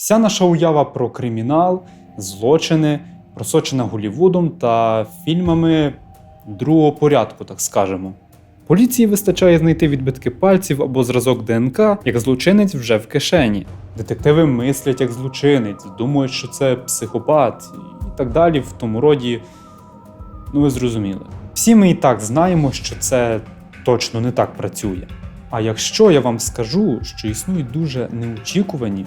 Вся наша уява про кримінал, злочини просочена Голлівудом та фільмами другого порядку, так скажемо. Поліції вистачає знайти відбитки пальців або зразок ДНК, як злочинець вже в кишені. Детективи мислять як злочинець, думають, що це психопат і так далі, в тому роді. Ну, ви зрозуміли. Всі ми і так знаємо, що це точно не так працює. А якщо я вам скажу, що існують дуже неочікувані,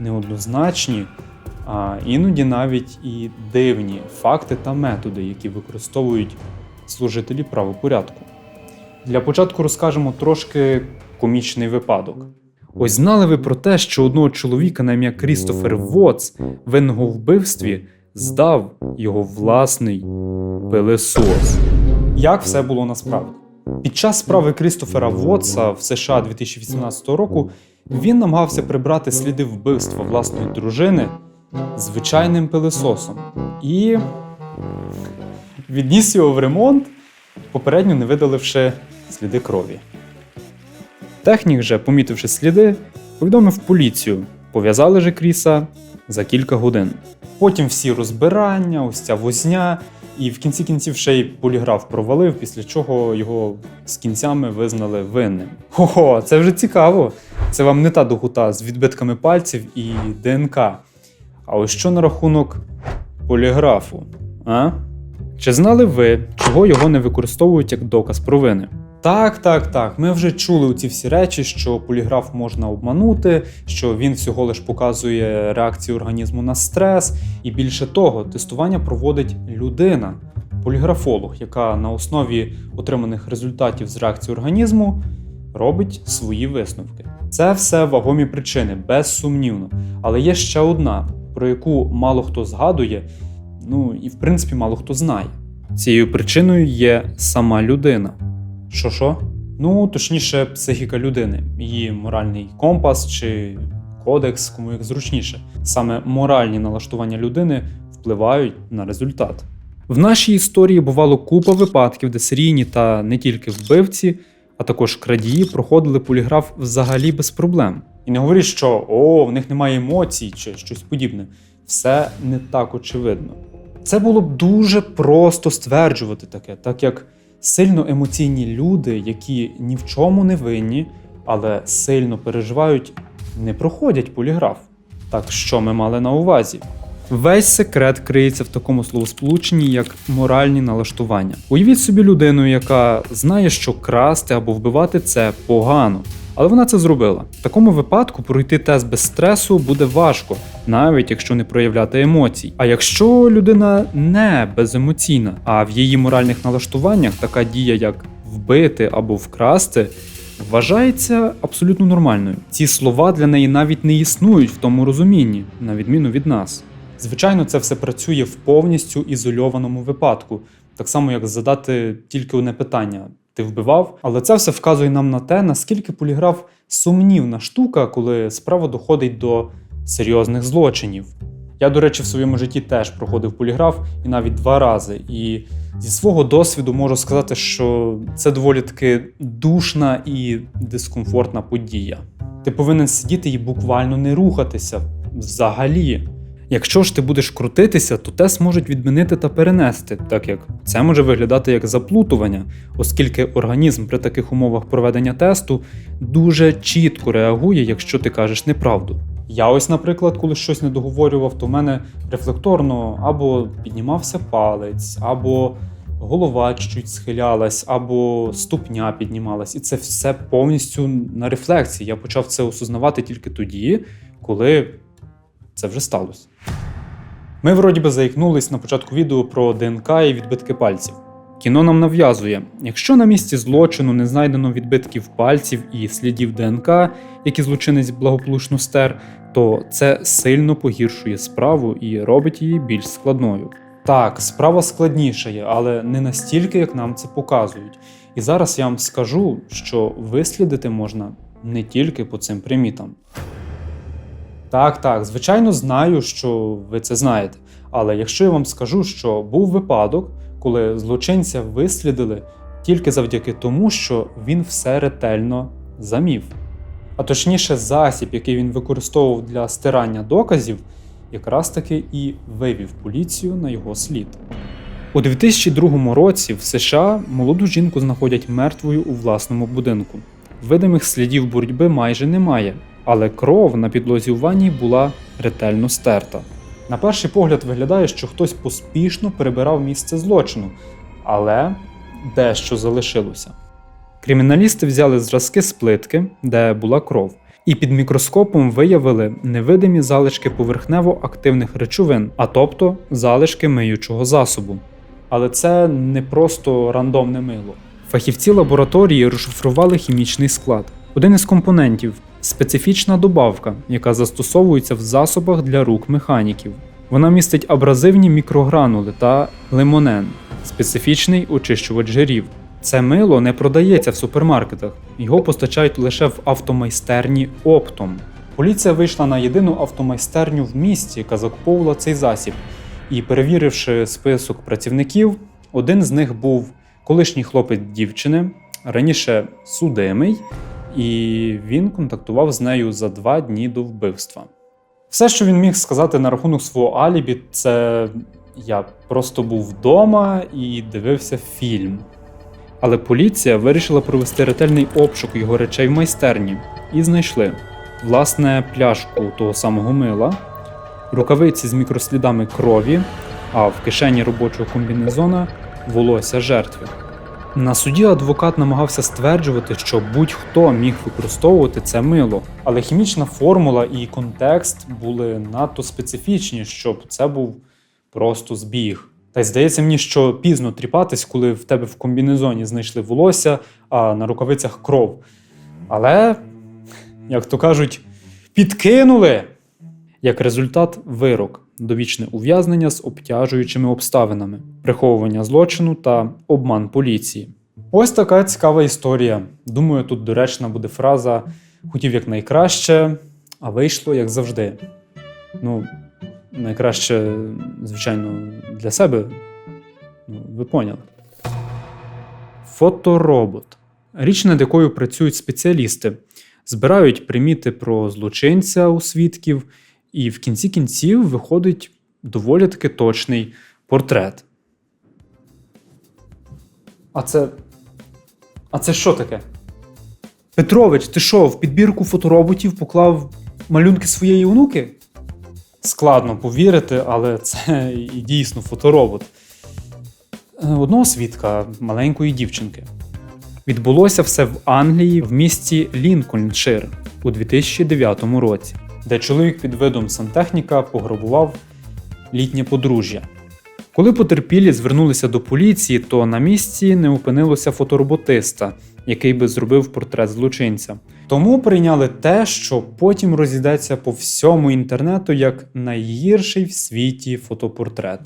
неоднозначні, а іноді навіть і дивні факти та методи, які використовують служителі правопорядку. Для початку розкажемо трошки комічний випадок. Ось знали ви про те, що одного чоловіка на ім'я Крістофер Вотс, винного вбивстві, здав його власний пилесос. Як все було насправді? Під час справи Крістофера Вотса в США 2018 року він намагався прибрати сліди вбивства власної дружини звичайним пилесосом і відніс його в ремонт, попередньо не видаливши сліди крові. Технік же, помітивши сліди, повідомив поліцію. Пов'язали же Кріса за кілька годин. Потім всі розбирання, ось ця возня, і в кінці кінців ще й поліграф провалив, після чого його з кінцями визнали винним. Хо-хо, це вже цікаво. Це вам не та догута з відбитками пальців і ДНК. А ось що на рахунок поліграфу? А? Чи знали ви, чого його не використовують як доказ провини? Так, так, так. Ми вже чули ці всі речі, що поліграф можна обманути, що він всього лиш показує реакцію організму на стрес, і більше того, тестування проводить людина, поліграфолог, яка на основі отриманих результатів з реакції організму робить свої висновки. Це все вагомі причини, безсумнівно. Але є ще одна, про яку мало хто згадує, ну і в принципі мало хто знає. Цією причиною є сама людина. Що що? Ну, точніше, психіка людини, її моральний компас чи кодекс, кому як зручніше. Саме моральні налаштування людини впливають на результат. В нашій історії бувало купа випадків, де серійні та не тільки вбивці, а також крадії проходили поліграф взагалі без проблем. І не говоріть, що о, в них немає емоцій чи щось подібне. Все не так очевидно. Це було б дуже просто стверджувати таке, так як сильно емоційні люди, які ні в чому не винні, але сильно переживають, не проходять поліграф. Так що ми мали на увазі? Весь секрет криється в такому словосполученні, як моральні налаштування. Уявіть собі людину, яка знає, що красти або вбивати це погано. Але вона це зробила. В такому випадку пройти тест без стресу буде важко, навіть якщо не проявляти емоцій. А якщо людина не беземоційна, а в її моральних налаштуваннях така дія, як вбити або вкрасти, вважається абсолютно нормальною. Ці слова для неї навіть не існують в тому розумінні, на відміну від нас. Звичайно, це все працює в повністю ізольованому випадку, так само як задати тільки одне питання. Ти вбивав, але це все вказує нам на те, наскільки поліграф сумнівна штука, коли справа доходить до серйозних злочинів. Я, до речі, в своєму житті теж проходив поліграф і навіть два рази. І зі свого досвіду можу сказати, що це доволі таки душна і дискомфортна подія. Ти повинен сидіти і буквально не рухатися взагалі. Якщо ж ти будеш крутитися, то тест можуть відмінити та перенести, так як це може виглядати як заплутування, оскільки організм при таких умовах проведення тесту дуже чітко реагує, якщо ти кажеш неправду. Я ось, наприклад, коли щось не договорював, то в мене рефлекторно або піднімався палець, або голова чуть схилялась, або ступня піднімалась. І це все повністю на рефлексії. Я почав це осознавати тільки тоді, коли це вже сталося. Ми вроді би заікнулись на початку відео про ДНК і відбитки пальців. Кіно нам нав'язує, якщо на місці злочину не знайдено відбитків пальців і слідів ДНК, які злочинець благополучно стер, то це сильно погіршує справу і робить її більш складною. Так, справа складніша є, але не настільки, як нам це показують. І зараз я вам скажу, що вислідити можна не тільки по цим примітам. Так, так, звичайно, знаю, що ви це знаєте. Але якщо я вам скажу, що був випадок, коли злочинця вислідили тільки завдяки тому, що він все ретельно замів. А точніше, засіб, який він використовував для стирання доказів, якраз таки і вивів поліцію на його слід. У 2002 році в США молоду жінку знаходять мертвою у власному будинку. Видимих слідів боротьби майже немає, але кров на підлозі у ванні була ретельно стерта. На перший погляд виглядає, що хтось поспішно перебирав місце злочину, але дещо залишилося. Криміналісти взяли зразки з плитки, де була кров, і під мікроскопом виявили невидимі залишки поверхнево активних речовин, а тобто залишки миючого засобу. Але це не просто рандомне мило. Фахівці лабораторії розшифрували хімічний склад. Один із компонентів специфічна добавка, яка застосовується в засобах для рук механіків. Вона містить абразивні мікрогранули та лимонен, специфічний очищувач жирів. Це мило не продається в супермаркетах, його постачають лише в автомайстерні оптом. Поліція вийшла на єдину автомайстерню в місті, яка закуповувала цей засіб. І перевіривши список працівників, один з них був колишній хлопець дівчини, раніше судимий, і він контактував з нею за два дні до вбивства. Все, що він міг сказати на рахунок свого алібі, це я просто був вдома і дивився фільм. Але поліція вирішила провести ретельний обшук його речей в майстерні і знайшли власне пляшку того самого мила, рукавиці з мікрослідами крові, а в кишені робочого комбінезона волосся жертви. На суді адвокат намагався стверджувати, що будь-хто міг використовувати це мило, але хімічна формула і контекст були надто специфічні, щоб це був просто збіг. Та й здається мені, що пізно тріпатись, коли в тебе в комбінезоні знайшли волосся, а на рукавицях кров. Але, як то кажуть, підкинули. Як результат, вирок довічне ув'язнення з обтяжуючими обставинами, приховування злочину та обман поліції. Ось така цікава історія. Думаю, тут доречна буде фраза хотів як найкраще, а вийшло як завжди. Ну, найкраще, звичайно, для себе. Ну, ви поняли. Фоторобот. Річ, над якою працюють спеціалісти, збирають приміти про злочинця у свідків, і в кінці кінців виходить доволі таки точний портрет. А це. А це що таке? Петрович, ти що, в підбірку фотороботів поклав малюнки своєї онуки? Складно повірити, але це і дійсно фоторобот. Е, Одного свідка маленької дівчинки. Відбулося все в Англії в місті Лінкольншир у 2009 році, де чоловік під видом сантехніка пограбував літнє подружжя. Коли потерпілі звернулися до поліції, то на місці не опинилося фотороботиста, який би зробив портрет злочинця. Тому прийняли те, що потім розійдеться по всьому інтернету як найгірший в світі фотопортрет.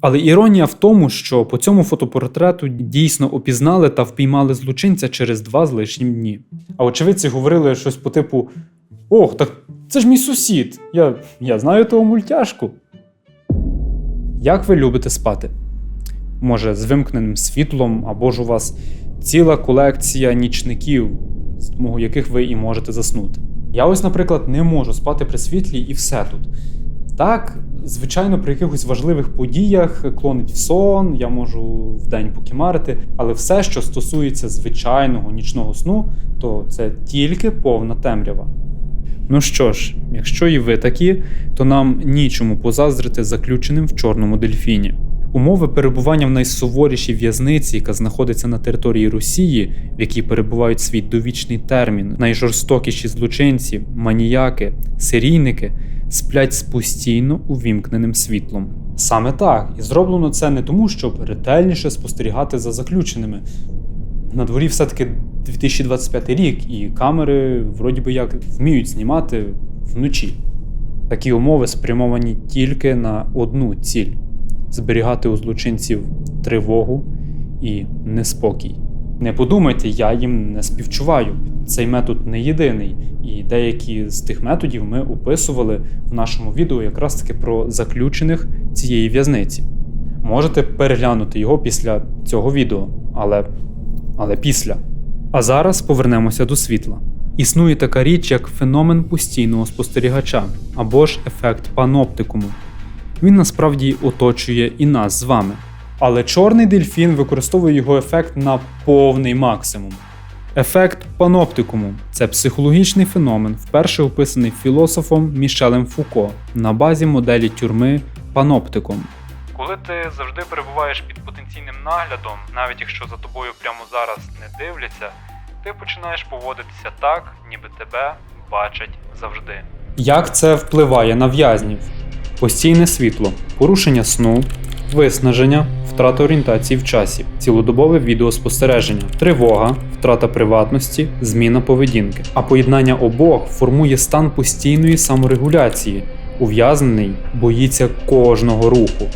Але іронія в тому, що по цьому фотопортрету дійсно опізнали та впіймали злочинця через два з лишнім дні. А очевидці говорили щось по типу: Ох, так це ж мій сусід. Я, я знаю того мультяшку. Як ви любите спати? Може, з вимкненим світлом, або ж у вас ціла колекція нічників, з допомогою яких ви і можете заснути. Я ось, наприклад, не можу спати при світлі і все тут. Так, звичайно, при якихось важливих подіях клонить в сон, я можу вдень покімарити, але все, що стосується звичайного нічного сну, то це тільки повна темрява. Ну що ж, якщо і ви такі, то нам нічому позаздрити заключеним в чорному дельфіні. Умови перебування в найсуворішій в'язниці, яка знаходиться на території Росії, в якій перебувають свій довічний термін, найжорстокіші злочинці, маніяки, серійники, сплять з постійно увімкненим світлом. Саме так, і зроблено це не тому, щоб ретельніше спостерігати за заключеними. На дворі все-таки 2025 рік, і камери вроді би як вміють знімати вночі. Такі умови спрямовані тільки на одну ціль зберігати у злочинців тривогу і неспокій. Не подумайте, я їм не співчуваю. Цей метод не єдиний, і деякі з тих методів ми описували в нашому відео якраз таки про заключених цієї в'язниці. Можете переглянути його після цього відео, але, але після. А зараз повернемося до світла. Існує така річ, як феномен постійного спостерігача або ж ефект паноптикуму. Він насправді оточує і нас з вами. Але чорний дельфін використовує його ефект на повний максимум. Ефект паноптикуму це психологічний феномен, вперше описаний філософом Мішелем Фуко на базі моделі тюрми паноптикум. Коли ти завжди перебуваєш під потенційним наглядом, навіть якщо за тобою прямо зараз не дивляться, ти починаєш поводитися так, ніби тебе бачать завжди. Як це впливає на в'язнів? Постійне світло, порушення сну, виснаження, втрата орієнтації в часі, цілодобове відеоспостереження, тривога, втрата приватності, зміна поведінки. А поєднання обох формує стан постійної саморегуляції. Ув'язнений боїться кожного руху.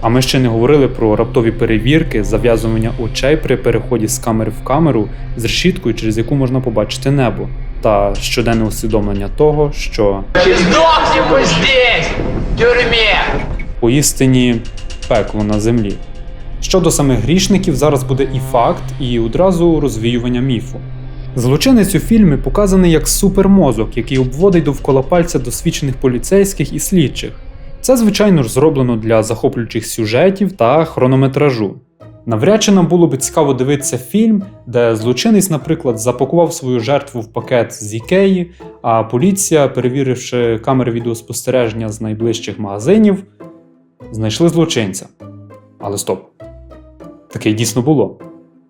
А ми ще не говорили про раптові перевірки, зав'язування очей при переході з камери в камеру з решіткою, через яку можна побачити небо, та щоденне усвідомлення того, що здесь, в тюрьме! поістині пекло на землі. Щодо самих грішників, зараз буде і факт, і одразу розвіювання міфу. Злочинець у фільмі показаний як супермозок, який обводить довкола пальця досвідчених поліцейських і слідчих. Це, звичайно ж, зроблено для захоплюючих сюжетів та хронометражу. Навряд чи нам було би цікаво дивитися фільм, де злочинець, наприклад, запакував свою жертву в пакет з Ікеї, а поліція, перевіривши камери відеоспостереження з найближчих магазинів, знайшли злочинця. Але стоп. Таке дійсно було.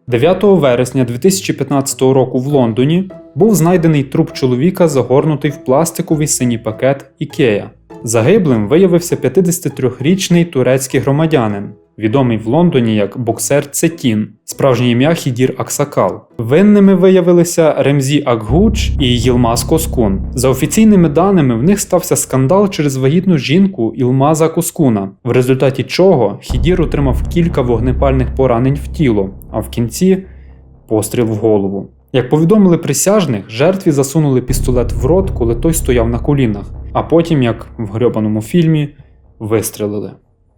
9 вересня 2015 року в Лондоні був знайдений труп чоловіка, загорнутий в пластиковий синій пакет Ікея. Загиблим виявився 53-річний турецький громадянин, відомий в Лондоні як боксер Цетін, справжнє ім'я Хідір Аксакал. Винними виявилися Ремзі Акгуч і Єлмаз Коскун. За офіційними даними, в них стався скандал через вагітну жінку Ілмаза Коскуна, в результаті чого Хідір отримав кілька вогнепальних поранень в тіло, а в кінці постріл в голову. Як повідомили присяжних, жертві засунули пістолет в рот, коли той стояв на колінах, а потім, як в грьобаному фільмі, вистрелили.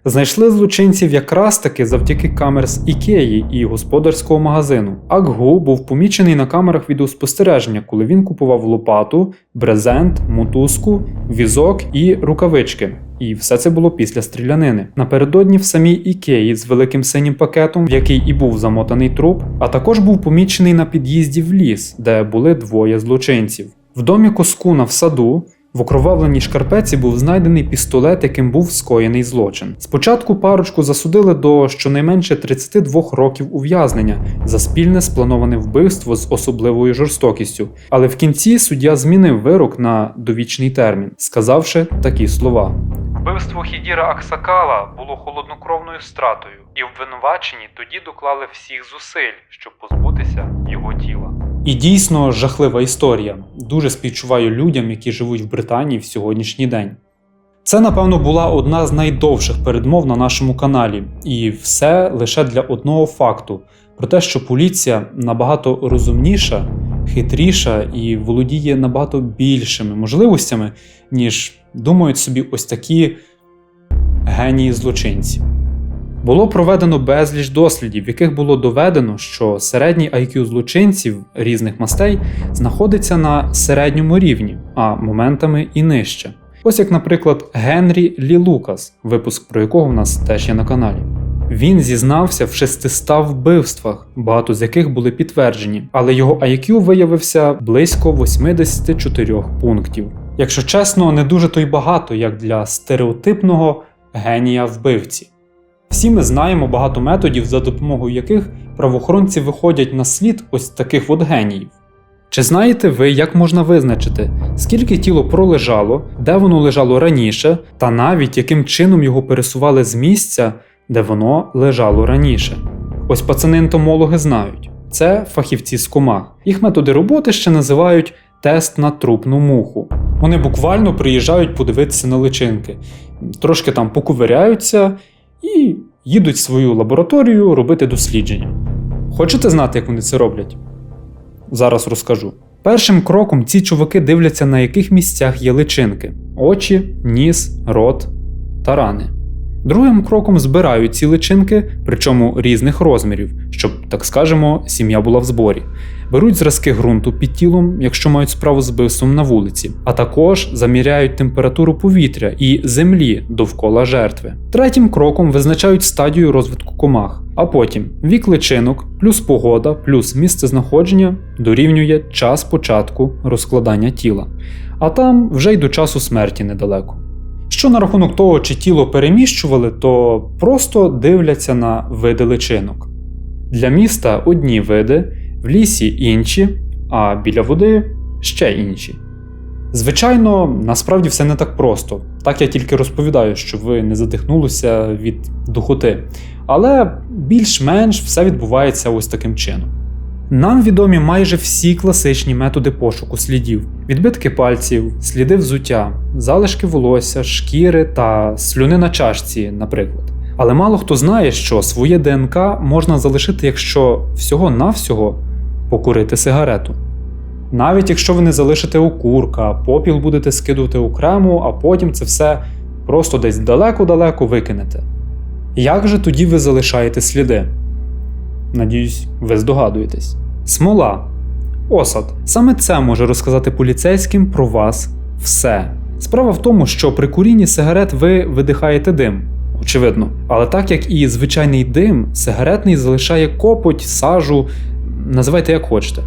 Знайшли злочинців якраз таки завдяки камер з Ікеї і господарського магазину. Акгу був помічений на камерах відеоспостереження, коли він купував лопату, брезент, мотузку, візок і рукавички. І все це було після стрілянини. Напередодні в самій Ікеї з великим синім пакетом, в який і був замотаний труп, а також був помічений на під'їзді в ліс, де були двоє злочинців. В домі Коскуна в саду в окровавленій шкарпеці був знайдений пістолет, яким був скоєний злочин. Спочатку парочку засудили до щонайменше 32 років ув'язнення за спільне сплановане вбивство з особливою жорстокістю. Але в кінці суддя змінив вирок на довічний термін, сказавши такі слова. Вбивство Хідіра Аксакала було холоднокровною стратою, і обвинувачені тоді доклали всіх зусиль, щоб позбутися його тіла. І дійсно жахлива історія. Дуже співчуваю людям, які живуть в Британії в сьогоднішній день. Це, напевно, була одна з найдовших передмов на нашому каналі, і все лише для одного факту: про те, що поліція набагато розумніша, хитріша і володіє набагато більшими можливостями, ніж думають собі ось такі генії злочинці. Було проведено безліч дослідів, в яких було доведено, що середній IQ злочинців різних мастей знаходиться на середньому рівні, а моментами і нижче. Ось як, наприклад, Генрі Лі Лукас, випуск про якого в нас теж є на каналі. Він зізнався в 600 вбивствах, багато з яких були підтверджені, але його IQ виявився близько 84 пунктів. Якщо чесно, не дуже то й багато, як для стереотипного генія вбивці. Всі ми знаємо багато методів, за допомогою яких правоохоронці виходять на слід ось таких от геніїв. Чи знаєте ви, як можна визначити, скільки тіло пролежало, де воно лежало раніше, та навіть яким чином його пересували з місця, де воно лежало раніше? Ось пацани-ентомологи знають. Це фахівці з комах. Їх методи роботи ще називають тест на трупну муху. Вони буквально приїжджають подивитися на личинки, трошки там поковиряються і їдуть в свою лабораторію робити дослідження. Хочете знати, як вони це роблять? Зараз розкажу. Першим кроком ці чуваки дивляться, на яких місцях є личинки: очі, ніс, рот та рани. Другим кроком збирають ці личинки, причому різних розмірів, щоб, так скажемо, сім'я була в зборі. Беруть зразки ґрунту під тілом, якщо мають справу з вбивством на вулиці, а також заміряють температуру повітря і землі довкола жертви. Третім кроком визначають стадію розвитку комах, а потім вік личинок плюс погода плюс місце знаходження дорівнює час початку розкладання тіла. А там вже й до часу смерті недалеко. Що на рахунок того, чи тіло переміщували, то просто дивляться на види личинок. Для міста одні види, в лісі інші, а біля води ще інші. Звичайно, насправді все не так просто. Так я тільки розповідаю, щоб ви не задихнулися від духоти. Але більш-менш все відбувається ось таким чином. Нам відомі майже всі класичні методи пошуку слідів: відбитки пальців, сліди взуття, залишки волосся, шкіри та слюни на чашці, наприклад. Але мало хто знає, що своє ДНК можна залишити, якщо всього-навсього покурити сигарету. Навіть якщо ви не залишите окурка, попіл будете скидувати окремо, а потім це все просто десь далеко-далеко викинете. Як же тоді ви залишаєте сліди? Надіюсь, ви здогадуєтесь. Смола. Осад. Саме це може розказати поліцейським про вас все. Справа в тому, що при курінні сигарет ви видихаєте дим. Очевидно. Але так як і звичайний дим, сигаретний залишає копоть, сажу, називайте як хочете.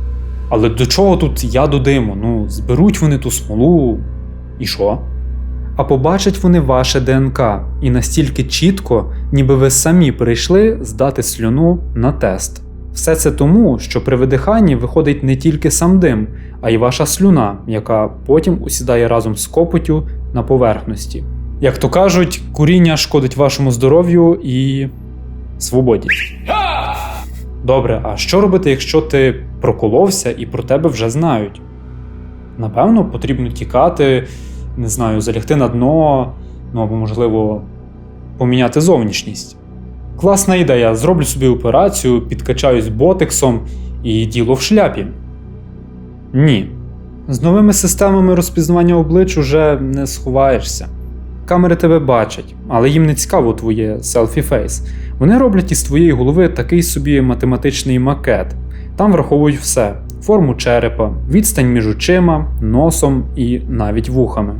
Але до чого тут я до диму? Ну, зберуть вони ту смолу. І що? А побачать вони ваше ДНК і настільки чітко, ніби ви самі прийшли здати слюну на тест. Все це тому, що при видиханні виходить не тільки сам дим, а й ваша слюна, яка потім усідає разом з копотю на поверхності. Як то кажуть, куріння шкодить вашому здоров'ю і свободі. Добре, а що робити, якщо ти проколовся і про тебе вже знають? Напевно, потрібно тікати, не знаю, залягти на дно, ну або, можливо, поміняти зовнішність. Класна ідея. Зроблю собі операцію, підкачаюсь ботексом і діло в шляпі. Ні. З новими системами розпізнавання облич уже не сховаєшся. Камери тебе бачать, але їм не цікаво твоє селфі-фейс. Вони роблять із твоєї голови такий собі математичний макет. Там враховують все: форму черепа, відстань між очима, носом і навіть вухами.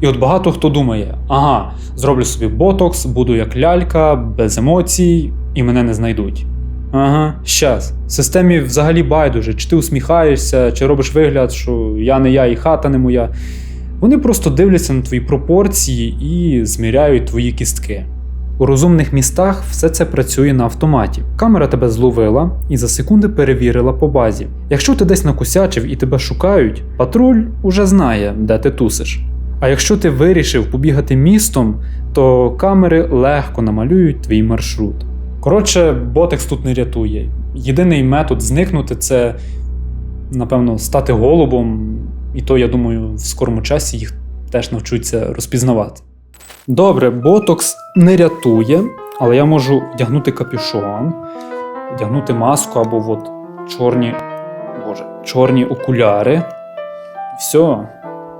І от багато хто думає: ага, зроблю собі ботокс, буду як лялька, без емоцій, і мене не знайдуть. Ага, щас. В системі взагалі байдуже, чи ти усміхаєшся, чи робиш вигляд, що я не я і хата не моя. Вони просто дивляться на твої пропорції і зміряють твої кістки. У розумних містах все це працює на автоматі. Камера тебе зловила і за секунди перевірила по базі. Якщо ти десь накусячив і тебе шукають, патруль уже знає, де ти тусиш. А якщо ти вирішив побігати містом, то камери легко намалюють твій маршрут. Коротше, ботекс тут не рятує. Єдиний метод зникнути це, напевно, стати голубом, і то, я думаю, в скорому часі їх теж навчуться розпізнавати. Добре, ботокс не рятує, але я можу вдягнути капюшон, вдягнути маску або от чорні, боже, чорні окуляри. Все,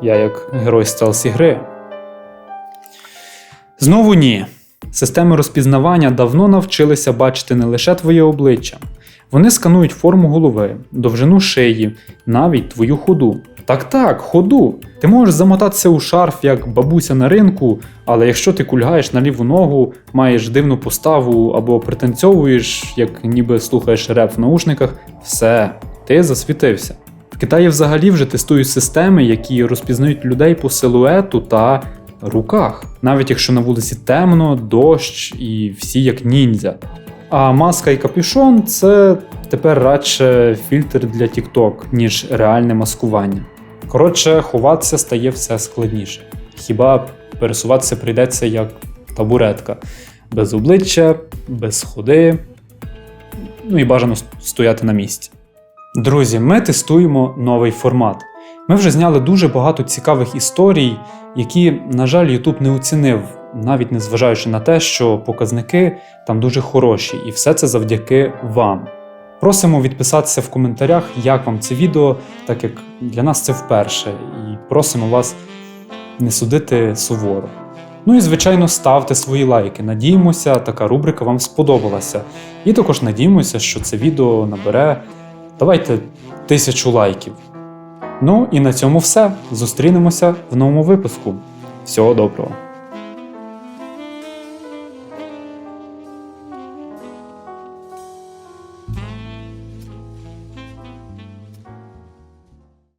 я як герой стелсі гри. Знову ні. Системи розпізнавання давно навчилися бачити не лише твоє обличчя. Вони сканують форму голови, довжину шиї, навіть твою ходу. Так так, ходу. Ти можеш замотатися у шарф як бабуся на ринку, але якщо ти кульгаєш на ліву ногу, маєш дивну поставу або пританцьовуєш, як ніби слухаєш реп в наушниках, все, ти засвітився. Китаї взагалі вже тестують системи, які розпізнають людей по силуету та руках, навіть якщо на вулиці темно, дощ і всі як ніндзя. А маска і капюшон це тепер радше фільтр для TikTok, ніж реальне маскування. Коротше, ховатися стає все складніше. Хіба пересуватися прийдеться як табуретка, без обличчя, без ходи, ну і бажано стояти на місці. Друзі, ми тестуємо новий формат. Ми вже зняли дуже багато цікавих історій, які, на жаль, YouTube не оцінив, навіть незважаючи на те, що показники там дуже хороші, і все це завдяки вам. Просимо відписатися в коментарях, як вам це відео, так як для нас це вперше, і просимо вас не судити суворо. Ну і звичайно, ставте свої лайки. Надіємося, така рубрика вам сподобалася. І також надіємося, що це відео набере. Давайте тисячу лайків. Ну і на цьому все. Зустрінемося в новому випуску. Всього доброго!